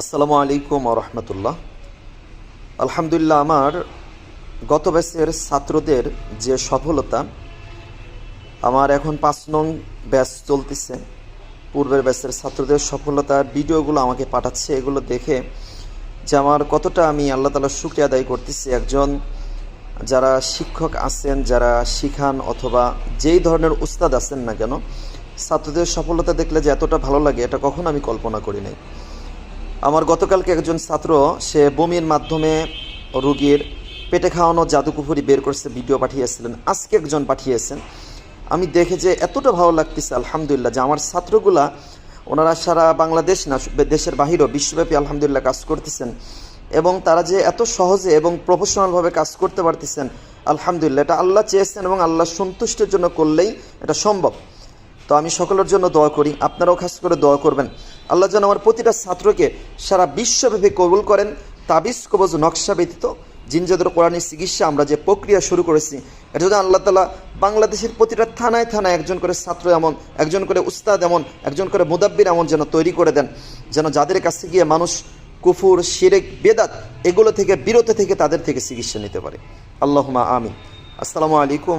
আসসালামু আলাইকুম রহমতুল্লাহ। আলহামদুলিল্লাহ, আমার গত ব্যাচের ছাত্রদের যে সফলতা, আমার এখন পাঁচ নং ব্যাচ চলতেছে। পূর্বের ব্যাচের ছাত্রদের সফলতার ভিডিওগুলো আমাকে পাঠাচ্ছে, এগুলো দেখে যে আমার কতটা আমি আল্লাহ তালার শুক্রিয়া আদায় করতেছি। একজন যারা শিক্ষক আছেন, যারা শিখান অথবা যেই ধরনের উস্তাদ আছেন না কেন, ছাত্রদের সফলতা দেখলে যে এতটা ভালো লাগে, এটা কখনো আমি কল্পনা করি নাই। আমার গতকালকে একজন ছাত্র, সে বমির মাধ্যমে রুগীর পেটে খাওয়ানো জাদুকুফুরি বের করছে, ভিডিও পাঠিয়েছিলেন, আজকে একজন পাঠিয়েছেন। আমি দেখে যে এতটা ভালো লাগতেছে, আলহামদুলিল্লাহ, যে আমার ছাত্রগুলা, ওনারা সারা বাংলাদেশ না, দেশের বাহিরেও বিশ্বব্যাপী আলহামদুলিল্লাহ কাজ করতেছেন। এবং তারা যে এত সহজে এবং প্রফেশনালভাবে কাজ করতে পারতেছেন, আলহামদুলিল্লাহ, এটা আল্লাহ চেয়েছেন এবং আল্লাহ সন্তুষ্টের জন্য করলেই এটা সম্ভব। তো আমি সকলের জন্য দোয়া করি, আপনারাও খাস করে দোয়া করবেন। আল্লাহ যেন আমার প্রতিটা ছাত্রকে সারা বিশ্বব্যাপী কবুল করেন, তাবিজ, কবজ, নকশা ব্যতীত জিনজাদের কোরআনী চিকিৎসা আমরা যে প্রক্রিয়া শুরু করেছি এটা যদি আল্লাহ তালা বাংলাদেশের প্রতিটা থানায় থানায় একজন করে ছাত্র এমন, একজন করে উস্তাদ এমন, একজন করে মুদাব্বির এমন যেন তৈরি করে দেন, যেন যাদের কাছে গিয়ে মানুষ কুফুর, শিরেক, বেদাত এগুলো থেকে, বিরত থেকে তাদের থেকে চিকিৎসা নিতে পারে। আল্লাহমা আমিন। আসসালামু আলাইকুম